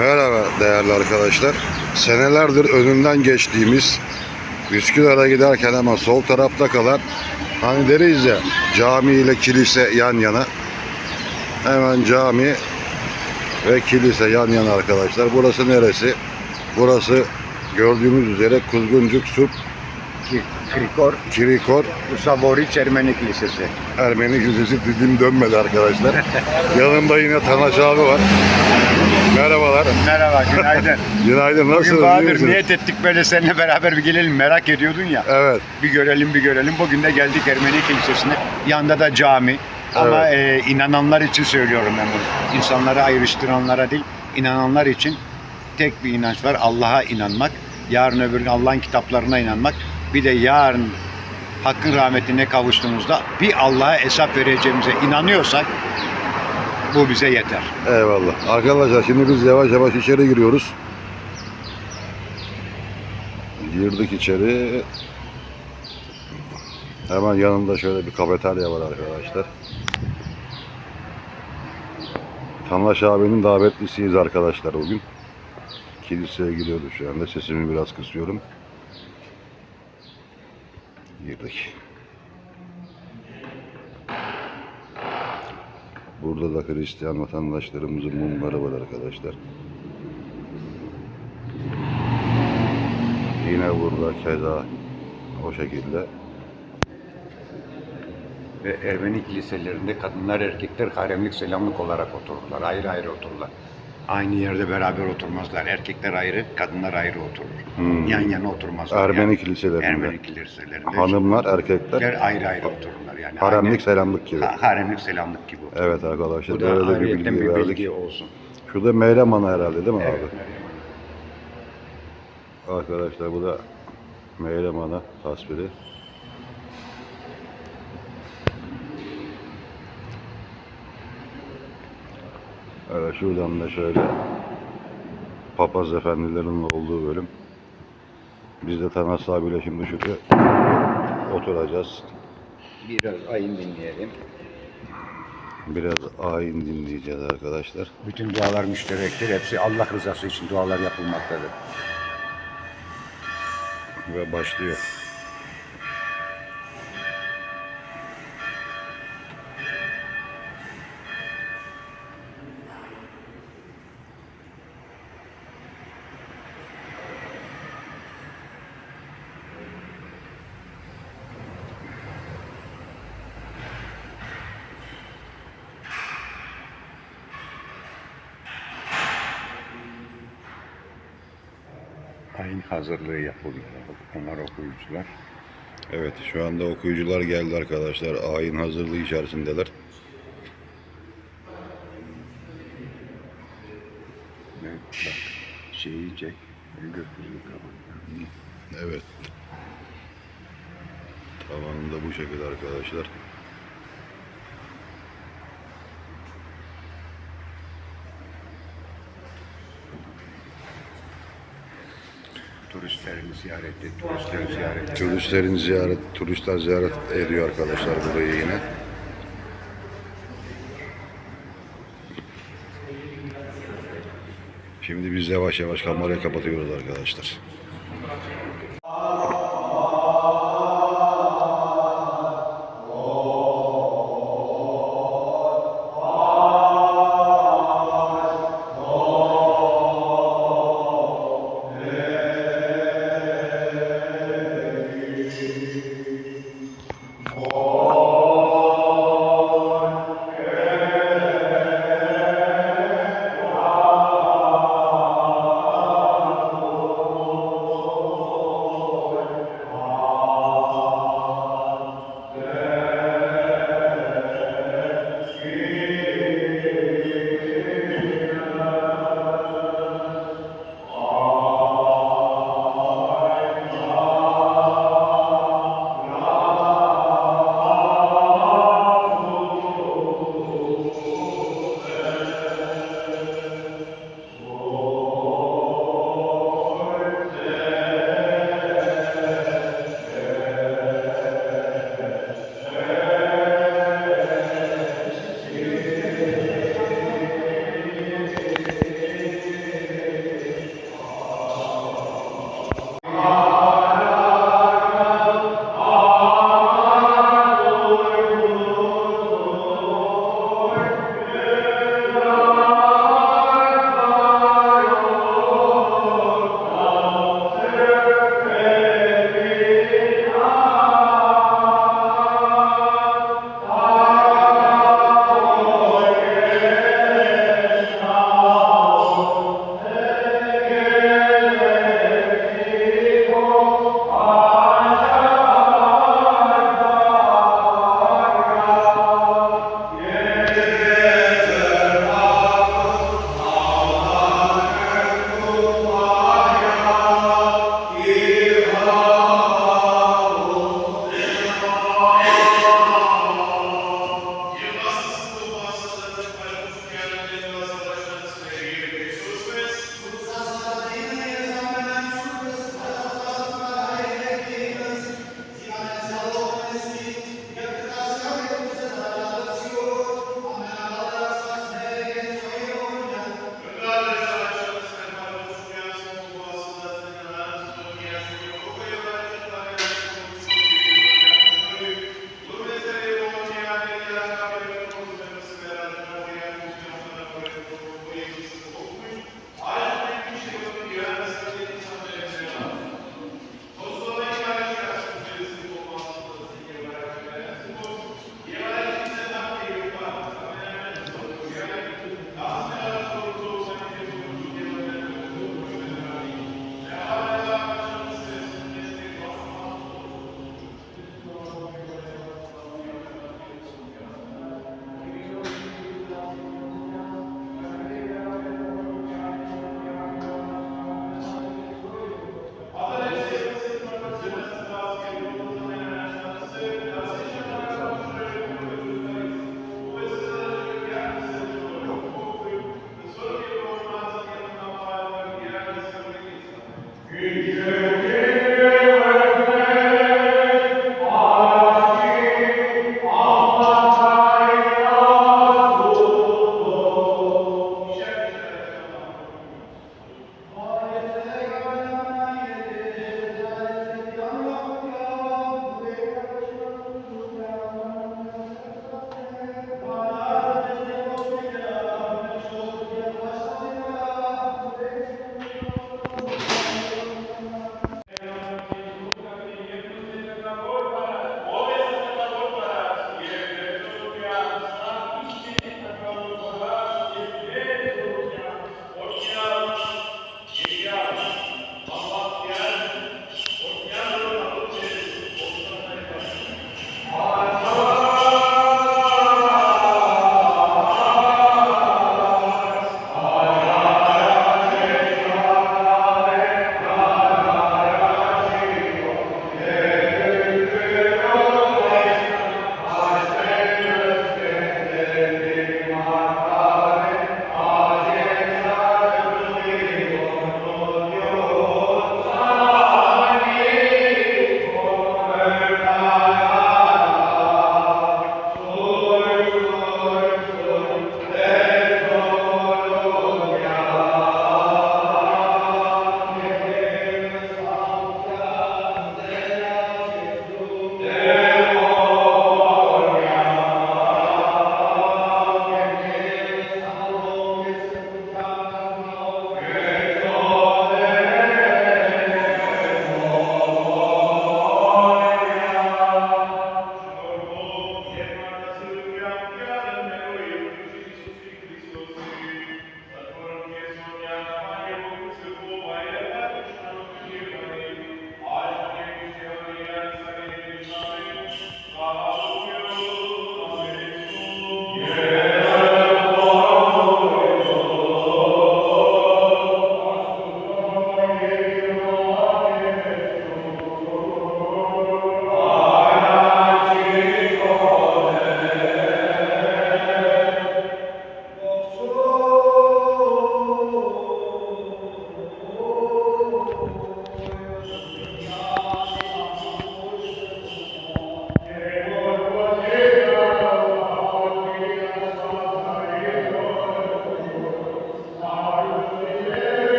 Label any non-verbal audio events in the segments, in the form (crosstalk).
Merhaba değerli arkadaşlar. Senelerdir önünden geçtiğimiz Üsküdar'a giderken ama sol tarafta kalan hani deriz ya cami ile kilise yan yana. Hemen cami ve kilise yan yana arkadaşlar. Burası neresi? Burası gördüğümüz üzere Kuzguncuk Surp Krikor, Kirikor Savoriç Ermeni Kilisesi. Ermeni Kilisesi dilim dönmedi arkadaşlar. (laughs) Yanımda yine Tanaş abi var. Merhabalar. Merhaba, günaydın. (laughs) Günaydın Bugün nasılsınız? iyi Bahadır niyet ettik böyle seninle beraber bir gelelim merak ediyordun ya. Evet. Bir görelim bir görelim. Bugün de geldik Ermeni Kilisesi'ne. Yanında da cami. Ama e, inananlar için söylüyorum ben bunu. İnsanları ayrıştıranlara değil, inananlar için tek bir inanç var. Allah'a inanmak. Yarın öbür gün Allah'ın kitaplarına inanmak. Bir de yarın Hakkın rahmetine kavuştuğumuzda bir Allah'a hesap vereceğimize inanıyorsak bu bize yeter. Eyvallah. Arkadaşlar şimdi biz yavaş yavaş içeri giriyoruz. Girdik içeri. Hemen yanında şöyle bir kafeterya var arkadaşlar. Tanlaş abinin davetlisiyiz arkadaşlar bugün. Kiliseye gidiyoruz şu anda. Sesimi biraz kısıyorum. Girdik. Burada da Hristiyan vatandaşlarımızın mumları var arkadaşlar. Yine burada keza o şekilde. Ve Ermeni kiliselerinde kadınlar erkekler haremlik selamlık olarak otururlar. Ayrı ayrı otururlar. Aynı yerde beraber oturmazlar. Erkekler ayrı, kadınlar ayrı oturur. Hmm. Yan yana oturmazlar. Ermeni kiliselerinde. Ermeni kiliselerinde. Hanımlar, erkekler ayrı ayrı otururlar. Yani haremlik aynı- selamlık gibi. Ha, haremlik selamlık gibi oturur. Evet arkadaşlar Bu da böyle de bir bilgi bir bilgi olsun. Şurada Meyrem Ana herhalde değil mi Evet, abi? Meryem. Arkadaşlar bu da Meyrem Ana tasviri. Evet şuradan da şöyle papaz efendilerin olduğu bölüm. Biz de Tanas abiyle şimdi şuraya oturacağız. Biraz ayın dinleyelim. Biraz ayin dinleyeceğiz arkadaşlar. Bütün dualar müşterektir. Hepsi Allah rızası için dualar yapılmaktadır. Ve başlıyor. Ayin hazırlığı yapılıyor. Onlar okuyucular. Evet şu anda okuyucular geldi arkadaşlar. Ayin hazırlığı içerisindeler. Evet, bak şeyi çek. Gökyüzünü kapat. Evet. Tavanında bu şekilde arkadaşlar. Turistlerin ziyareti, turistlerin ziyareti. Turistlerin ziyaret, turistler ziyaret ediyor arkadaşlar burayı yine. Şimdi biz yavaş yavaş kamerayı kapatıyoruz arkadaşlar.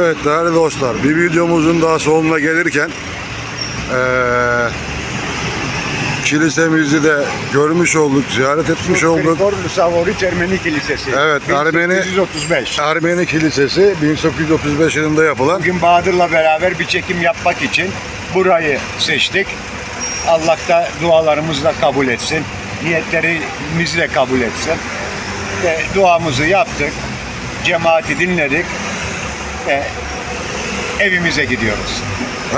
Evet değerli dostlar bir videomuzun daha sonuna gelirken eee kilisemizi de görmüş olduk, ziyaret etmiş olduk. Savoriç Ermeni Kilisesi. Evet, Ermeni- 1835. Ermeni Kilisesi 1835 yılında yapılan. Bugün Bahadır'la beraber bir çekim yapmak için burayı seçtik. Allah da dualarımızı da kabul etsin. Niyetlerimizi de kabul etsin. Ve duamızı yaptık. Cemaati dinledik. Ve evimize gidiyoruz.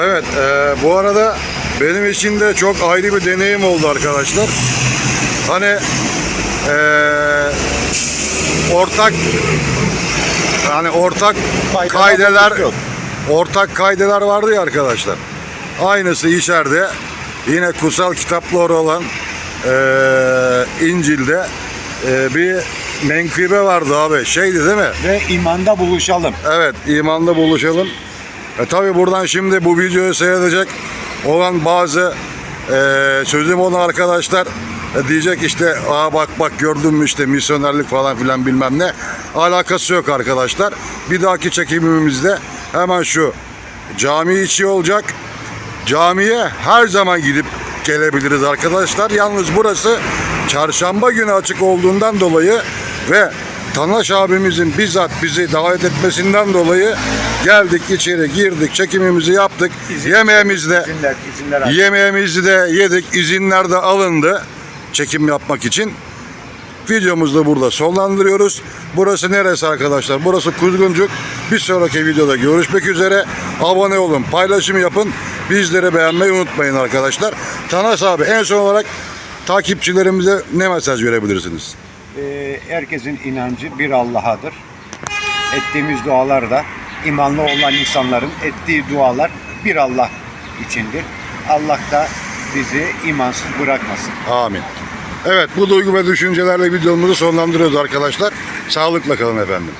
Evet eee, bu arada benim için de çok ayrı bir deneyim oldu arkadaşlar. Hani eee, ortak hani ortak kaydeler yok. ortak kaydeler vardı ya arkadaşlar. Aynısı içeride yine kutsal kitaplar olan eee, İncil'de eee, bir menkıbe vardı abi. Şeydi değil mi? Ve imanda buluşalım. Evet, imanda buluşalım. E tabi buradan şimdi bu videoyu seyredecek olan bazı e, sözüm olan arkadaşlar e, diyecek işte aa bak bak gördün mü işte misyonerlik falan filan bilmem ne. Alakası yok arkadaşlar. Bir dahaki çekimimizde hemen şu cami içi olacak. Camiye her zaman gidip gelebiliriz arkadaşlar. Yalnız burası çarşamba günü açık olduğundan dolayı ve Tanaş abimizin bizzat bizi davet etmesinden dolayı geldik içeri girdik çekimimizi yaptık. Yemeğimizi de İzinler, izinler yemeğimizi de yedik. izinler de alındı çekim yapmak için. Videomuzu da burada sonlandırıyoruz. Burası neresi arkadaşlar? Burası Kuzguncuk. Bir sonraki videoda görüşmek üzere. Abone olun, paylaşım yapın. Bizleri beğenmeyi unutmayın arkadaşlar. Tanas abi en son olarak takipçilerimize ne mesaj verebilirsiniz? Ee, herkesin inancı bir Allah'adır. Ettiğimiz dualar da imanlı olan insanların ettiği dualar bir Allah içindir. Allah da bizi imansız bırakmasın. Amin. Evet bu duygu ve düşüncelerle videomuzu sonlandırıyoruz arkadaşlar. Sağlıkla kalın efendim.